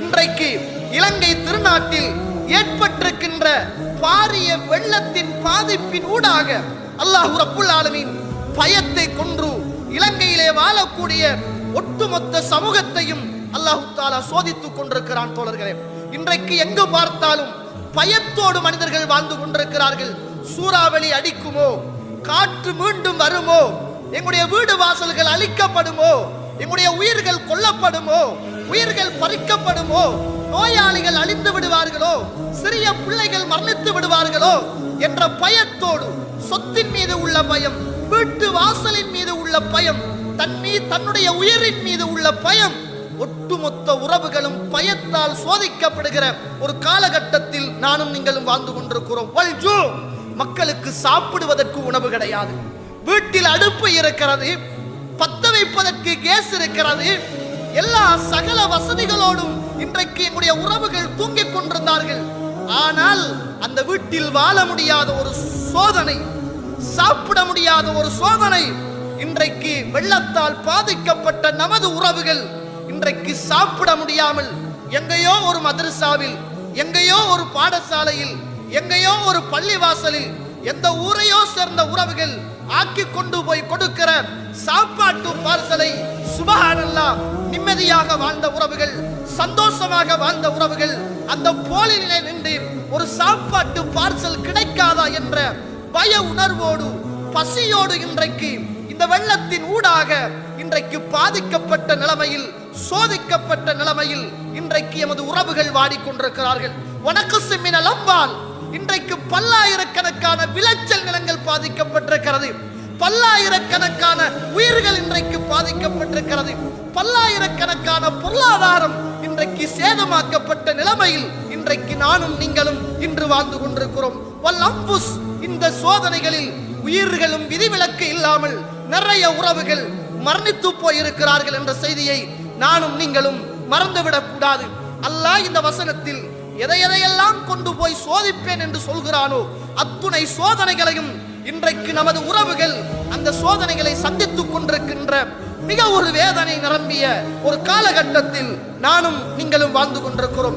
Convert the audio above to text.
இன்றைக்கு இலங்கை திருநாட்டில் ஏற்பட்டிருக்கின்ற பாரிய வெள்ளத்தின் பாதிப்பின் ஊடாக அல்லாஹ் ரப்புல் ஆலமின் பயத்தை கொன்று இலங்கையிலே வாழக்கூடிய ஒட்டுமொத்த சமூகத்தையும் அல்லாஹு தாலா சோதித்துக் கொண்டிருக்கிறான் தோழர்களே. இன்றைக்கு எங்கு பார்த்தாலும் பயத்தோடு மனிதர்கள் வாழ்ந்து கொண்டிருக்கிறார்கள். சூறாவளி அடிக்குமோ? காற்று மீண்டும் வருமோ? எங்களுடைய வீடு வாசல்கள் அழிக்கப்படுமோ? எங்களுடைய உயிர்கள் கொல்லப்படுமோ? உயிர்கள் பறிக்கப்படுமோ? நோயாளிகள் அழிந்து விடுவார்களோ? சிறிய பிள்ளைகள் மரணித்து விடுவார்களோ? என்ற பயத்தோடு சொத்தின் மீது உள்ள பயம் வீட்டு வாசலின் மீது உள்ள பயம் தன் தன்னுடைய உயிரின் மீது உள்ள பயம் ஒட்டுமொத்த உறவுகளும் பயத்தால் சோதிக்கப்படுகிற ஒரு காலகட்டத்தில் நானும் நீங்களும் வாழ்ந்து கொண்டிருக்கிறோம். மக்களுக்கு சாப்பிடுவதற்கு உணவு கிடையாது. வீட்டில் அடுப்பு இருக்கிறது பத்த வைப்பதற்கு கேஸ் இருக்கிறது எல்லா சகல வசதிகளோடும் இன்றைக்கு என்னுடைய உறவுகள் தூங்கிக் கொண்டிருந்தார்கள். ஆனால் அந்த வீட்டில் வாழ முடியாத ஒரு சோதனை சாப்பிட முடியாத ஒரு சோதனை இன்றைக்கு வெள்ளத்தால் பாதிக்கப்பட்ட நமது உறவுகள் இன்றைக்கு சாப்பிட முடியாமல் எங்கேயோ ஒரு மதரசாவில் எங்கேயோ ஒரு பாடசாலையில் எங்கேயோ ஒரு பள்ளிவாசலில் எந்த ஊரையோ சேர்ந்த உறவுகள் ஆக்கி கொண்டு போய் கொடுக்கிற சாப்பாட்டு பார்சலை சுபகானல்லாம் சந்தோஷமாக வாழ்ந்த உறவுகள் சந்தோஷமாக வாழ்ந்த உறவுகள் அந்த போலிலே நின்று ஒரு சாப்பாட்டு பார்சல் கிடைக்காதா என்ற பய உணர்வோடு பசியோடு இன்றைக்கு இந்த வெள்ளத்தின் ஊடாக இன்றைக்கு பாதிக்கப்பட்ட நிலைமையில் சோதிக்கப்பட்ட நிலைமையில் இன்றைக்கு எமது உறவுகள் வாடிக்கொண்டிருக்கிறார்கள். வணக்கு சிம்மின லம்பால் இன்றைக்கு பல்லாயிரக்கணக்கான விளைச்சல் நிலங்கள் பாதிக்கப்பட்டிருக்கிறது. பல்லாயிரக்கணக்கான உயிர்கள் இன்றைக்கு பாதிக்கப்பட்டிருக்கிறது. பல்லாயிரக்கணக்கான பொருளாதாரம் இன்றைக்கு சேதமாக்கப்பட்ட நிலைமையில் இன்றைக்கு நானும் நீங்களும் இன்று வாழ்ந்து கொண்டிருக்கிறோம். வல்லம்புஸ் இந்த சோதனைகளில் உயிர்களும் விதிவிலக்கு இல்லாமல் நிறைய உறவுகள் மரணித்து போயிருக்கிறார்கள் என்ற செய்தியை நானும் நீங்களும் மறந்துவிடக் கூடாது. அல்லாஹ் இந்த வசனத்தில் எதை எதையெல்லாம் கொண்டு போய் சோதிப்பேன் என்று சொல்கிறானோ அத்துணை சோதனைகளையும் இன்றைக்கு நமது உறவுகள் அந்த சோதனைகளை சந்தித்துக் கொண்டிருக்கின்ற மிக ஒரு வேதனை நிரம்பிய ஒரு காலகட்டத்தில் நானும் நீங்களும் வாழ்ந்து கொண்டிருக்கிறோம்.